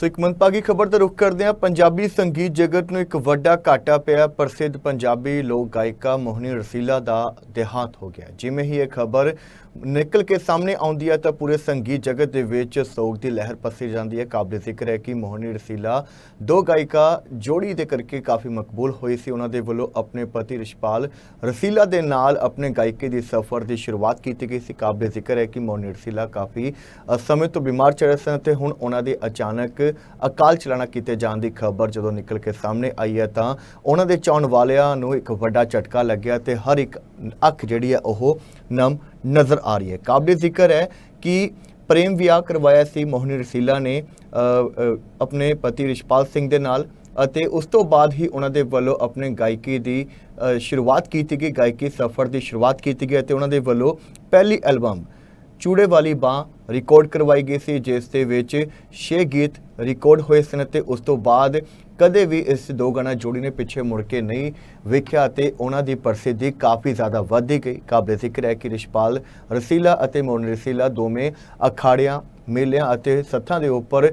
ਸੋ ਇੱਕ ਮੰਦਭਾਗੀ ਖਬਰ ਦਾ ਰੁਖ ਕਰਦੇ ਹਾਂ। ਪੰਜਾਬੀ ਸੰਗੀਤ ਜਗਤ ਨੂੰ ਇੱਕ ਵੱਡਾ ਘਾਟਾ ਪਿਆ। ਪ੍ਰਸਿੱਧ ਪੰਜਾਬੀ ਲੋਕ ਗਾਇਕਾ ਮੋਹਨੀ ਰਸੀਲਾ ਦਾ ਦੇਹਾਂਤ ਹੋ ਗਿਆ। ਜਿਵੇਂ ਹੀ ਇਹ ਖਬਰ ਨਿਕਲ ਕੇ ਸਾਹਮਣੇ ਆਉਂਦੀ ਹੈ ਤਾਂ ਪੂਰੇ ਸੰਗੀਤ ਜਗਤ ਦੇ ਵਿੱਚ ਸੋਗ ਦੀ ਲਹਿਰ ਪਸਰੀ ਜਾਂਦੀ ਹੈ। ਕਾਬਲੇ ਜ਼ਿਕਰ ਹੈ ਕਿ ਮੋਹਨੀ ਰਸੀਲਾ ਦੋ ਗਾਇਕਾ ਜੋੜੀ ਦੇ ਕਰਕੇ ਕਾਫੀ ਮਕਬੂਲ ਹੋਈ ਸੀ। ਉਹਨਾਂ ਦੇ ਵੱਲੋਂ ਆਪਣੇ ਪਤੀ ਰਿਸ਼ਪਾਲ ਰਸੀਲਾ ਦੇ ਨਾਲ ਆਪਣੇ ਗਾਇਕੀ ਦੀ ਸਫ਼ਰ ਦੀ ਸ਼ੁਰੂਆਤ ਕੀਤੀ ਗਈ ਸੀ। ਕਾਬਲੇ ਜ਼ਿਕਰ ਹੈ ਕਿ ਮੋਹਨੀ ਰਸੀਲਾ ਕਾਫੀ ਸਮੇਂ ਤੋਂ ਬਿਮਾਰ ਚੱਲ ਰਹੇ ਸਨ ਤੇ ਹੁਣ ਉਹਨਾਂ ਦੇ ਅਚਾਨਕ ਅਕਾਲ ਚਲਾਣਾ ਕੀਤੇ ਜਾਣ ਦੀ ਖਬਰ ਜਦੋਂ ਨਿਕਲ ਕੇ ਸਾਹਮਣੇ ਆਈ ਹੈ ਤਾਂ ਉਹਨਾਂ ਦੇ ਚਾਹਣ ਵਾਲਿਆਂ ਨੂੰ ਇੱਕ ਵੱਡਾ ਝਟਕਾ ਲੱਗਿਆ ਤੇ ਹਰ ਇੱਕ ਅੱਖ ਜਿਹੜੀ ਹੈ ਉਹ ਨਮ ਨਜ਼ਰ ਆ ਰਹੀ ਹੈ। ਕਾਬਲੇ ਜ਼ਿਕਰ ਹੈ ਕਿ ਪ੍ਰੇਮ ਵਿਆਹ ਕਰਵਾਇਆ ਸੀ, ਮੋਹਨੀ ਰਸੀਲਾ ਨੇ ਆਪਣੇ ਪਤੀ ਰਿਸ਼ਪਾਲ ਸਿੰਘ ਦੇ ਨਾਲ ਅਤੇ ਉਸ ਤੋਂ ਬਾਅਦ ਹੀ ਉਹਨਾਂ ਦੇ ਵੱਲੋਂ ਆਪਣੇ ਗਾਇਕੀ ਦੀ ਸ਼ੁਰੂਆਤ ਕੀਤੀ ਗਈ। ਗਾਇਕੀ ਸਫ਼ਰ ਦੀ ਸ਼ੁਰੂਆਤ ਕੀਤੀ ਗਈ ਅਤੇ ਉਹਨਾਂ ਦੇ ਵੱਲੋਂ ਪਹਿਲੀ ਐਲਬਮ ਚੂੜੇ ਵਾਲੀ ਬਾਹ ਰਿਕਾਰਡ ਕਰਵਾਈ ਗਈ ਸੀ, ਜਿਸ ਦੇ ਵਿੱਚ 6 ਗੀਤ ਰਿਕਾਰਡ ਹੋਏ ਸਨ ਤੇ ਉਸ ਤੋਂ ਬਾਅਦ ਕਦੇ ਵੀ ਇਸ ਦੋ ਗਾਣਾ ਜੋੜੀ ਨੇ ਪਿੱਛੇ ਮੁੜ ਕੇ ਨਹੀਂ ਵੇਖਿਆ ਤੇ ਉਹਨਾਂ ਦੀ ਪ੍ਰਸਿੱਧੀ ਕਾਫੀ ਜ਼ਿਆਦਾ ਵਧਦੀ ਗਈ। ਕਾਬਲੇ ਜ਼ਿਕਰ ਹੈ ਕਿ ਰਿਸ਼ਪਾਲ ਰਸੀਲਾ ਅਤੇ ਮੋਹਨ ਰਸੀਲਾ ਦੋਵੇਂ ਅਖਾੜਿਆਂ, ਮੇਲਿਆਂ ਅਤੇ ਸੱਥਾਂ ਦੇ ਉੱਪਰ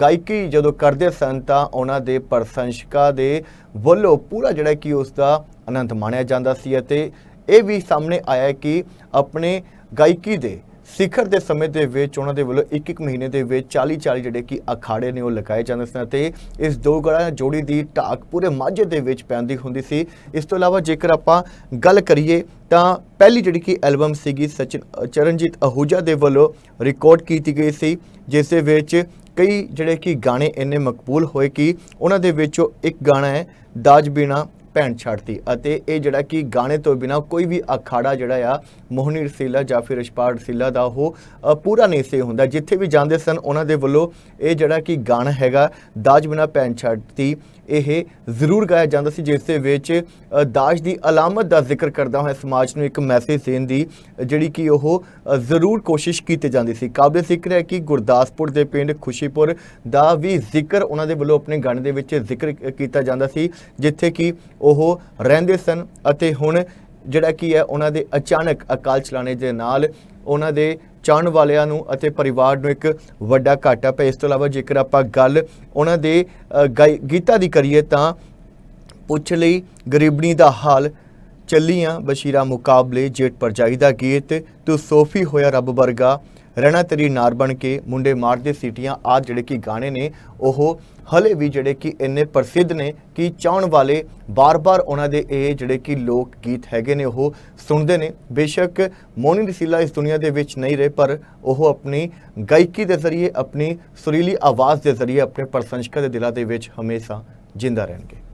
ਗਾਇਕੀ ਜਦੋਂ ਕਰਦੇ ਸਨ ਤਾਂ ਉਹਨਾਂ ਦੇ ਪ੍ਰਸ਼ੰਸਕਾਂ ਦੇ ਵੱਲੋਂ ਪੂਰਾ ਜਿਹੜਾ ਕਿ ਉਸ ਦਾ ਆਨੰਦ ਮਾਣਿਆ ਜਾਂਦਾ ਸੀ ਅਤੇ ਇਹ ਵੀ ਸਾਹਮਣੇ ਆਇਆ ਕਿ ਆਪਣੇ ਗਾਇਕੀ ਦੇ ਸਿਖਰ ਦੇ ਸਮੇਂ ਦੇ ਵਿੱਚ ਉਹਨਾਂ ਦੇ ਵੱਲੋਂ ਇੱਕ ਇੱਕ ਮਹੀਨੇ ਦੇ ਵਿੱਚ 40 40 ਜਿਹੜੇ ਕਿ ਅਖਾੜੇ ਨੇ ਉਹ ਲਗਾਏ ਜਾਂਦੇ ਸਨ ਤੇ ਇਸ ਦੋ ਗੜਾ ਜੋੜੀ ਦੀ ਢਾਕ ਪੂਰੇ ਮਾਝੇ ਦੇ ਵਿੱਚ ਪੈਂਦੀ ਹੁੰਦੀ ਸੀ। ਇਸ ਤੋਂ ਇਲਾਵਾ ਜੇਕਰ ਆਪਾਂ ਗੱਲ ਕਰੀਏ ਤਾਂ ਪਹਿਲੀ ਜਿਹੜੀ ਕਿ ਐਲਬਮ ਸੀਗੀ ਸਚਿਨ ਚਰਨਜੀਤ ਅਹੂਜਾ ਦੇ ਵੱਲੋਂ ਰਿਕਾਰਡ ਕੀਤੀ ਗਈ ਸੀ, ਜਿਸ ਦੇ ਵਿੱਚ ਕਈ ਜਿਹੜੇ ਕਿ ਗਾਣੇ ਇੰਨੇ ਮਕਬੂਲ ਹੋਏ ਕਿ ਉਹਨਾਂ ਦੇ ਵਿੱਚੋਂ ਇੱਕ ਗਾਣਾ ਹੈ, ਦਾਜ ਬਿਨਾ ਭੈਣ ਛੱਡਤੀ ਅਤੇ ਇਹ ਜਿਹੜਾ ਕਿ ਗਾਣੇ ਤੋਂ ਬਿਨਾ ਕੋਈ ਵੀ ਅਖਾੜਾ ਜਿਹੜਾ ਆ ਮੋਹਨੀ ਰਸੀਲਾ ਜਾਂ ਫਿਰ ਰਿਸ਼ਪਾਲ ਰਸੀਲਾ ਦਾ ਉਹ ਪੂਰਾ ਨਹੀਂ ਸੀ ਹੁੰਦਾ। ਜਿੱਥੇ ਵੀ ਜਾਂਦੇ ਸਨ, ਉਹਨਾਂ ਦੇ ਵੱਲੋਂ ਇਹ ਜਿਹੜਾ ਕਿ ਗਾਣਾ ਹੈਗਾ, ਦਾਜ ਬਿਨਾ ਭੈਣ ਛੱਡਤੀ। ਇਹ ਜ਼ਰੂਰ ਗਾਇਆ ਜਾਂਦਾ ਸੀ, ਜਿਸ ਦੇ ਵਿੱਚ ਦਾਜ ਦੀ ਅਲਾਮਤ ਦਾ ਜ਼ਿਕਰ ਕਰਦਾ ਹੋਇਆ ਸਮਾਜ ਨੂੰ ਇੱਕ ਮੈਸੇਜ ਦੇਣ ਦੀ ਜਿਹੜੀ ਕਿ ਉਹ ਜ਼ਰੂਰ ਕੋਸ਼ਿਸ਼ ਕੀਤੀ ਜਾਂਦੀ ਸੀ। ਕਾਬਲੇ ਜ਼ਿਕਰ ਹੈ ਕਿ ਗੁਰਦਾਸਪੁਰ ਦੇ ਪਿੰਡ ਖੁਸ਼ੀਪੁਰ ਦਾ ਵੀ ਜ਼ਿਕਰ ਉਹਨਾਂ ਦੇ ਵੱਲੋਂ ਆਪਣੇ ਗਾਣੇ ਦੇ ਵਿੱਚ ਜ਼ਿਕਰ ਕੀਤਾ ਜਾਂਦਾ ਸੀ, ਜਿੱਥੇ ਕਿ ਉਹ ਰਹਿੰਦੇ ਸਨ ਅਤੇ ਹੁਣ ਜਿਹੜਾ ਕੀ ਹੈ, ਉਹਨਾਂ ਦੇ ਅਚਾਨਕ ਅਕਾਲ ਚਲਾਣੇ ਦੇ ਨਾਲ ਉਹਨਾਂ ਦੇ ਚਾਹਣ ਵਾਲਿਆਂ ਨੂੰ ਅਤੇ ਪਰਿਵਾਰ ਨੂੰ ਇੱਕ ਵੱਡਾ ਘਾਟਾ ਪਿਆ। ਇਸ ਤੋਂ ਇਲਾਵਾ ਜੇਕਰ ਆਪਾਂ ਗੱਲ ਉਹਨਾਂ ਦੇ ਅ, ਗਾਈ- ਗੀਤਾਂ ਦੀ ਕਰੀਏ ਤਾਂ ਪੁੱਛ ਲਈ ਗਰੀਬਣੀ ਦਾ ਹਾਲ ਚੱਲੀਆਂ ਬਸ਼ੀਰਾ ਮੁਕਾਬਲੇ ਜੇਠ ਪਰਜਾਈ ਦਾ ਗੀਤ, ਤੂੰ ਸੋਫੀ ਹੋਇਆ ਰੱਬ ਵਰਗਾ। ਰਹਿਣਾ ਤੇਰੀ ਨਾਰ ਬਣ ਕੇ ਮੁੰਡੇ ਮਾਰਦੇ ਸੀਟੀਆਂ ਆ ਜਿਹੜੇ ਕਿ ਗਾਣੇ ਨੇ, ਉਹ ਹਲੇ ਵੀ ਜਿਹੜੇ ਕਿ ਇੰਨੇ ਪ੍ਰਸਿੱਧ ਨੇ ਕਿ ਚਾਹਣ ਵਾਲੇ ਬਾਰ-ਬਾਰ ਉਹਨਾਂ ਦੇ ਇਹ ਜਿਹੜੇ ਕਿ ਲੋਕ ਗੀਤ ਹੈਗੇ ਨੇ, ਉਹ ਸੁਣਦੇ ਨੇ। ਬੇਸ਼ੱਕ ਮੋਨੀ ਰਸੀਲਾ ਇਸ ਦੁਨੀਆ ਦੇ ਵਿੱਚ ਨਹੀਂ ਰਹੇ, ਪਰ ਉਹ ਆਪਣੀ ਗਾਇਕੀ ਦੇ ਜ਼ਰੀਏ, ਆਪਣੀ ਸੁਰੀਲੀ ਆਵਾਜ਼ ਦੇ ਜ਼ਰੀਏ, ਆਪਣੇ ਪ੍ਰਸ਼ੰਸਕਾਂ ਦੇ ਦਿਲਾਂ ਦੇ ਵਿੱਚ ਹਮੇਸ਼ਾ ਜਿੰਦਾ ਰਹਿਣਗੇ।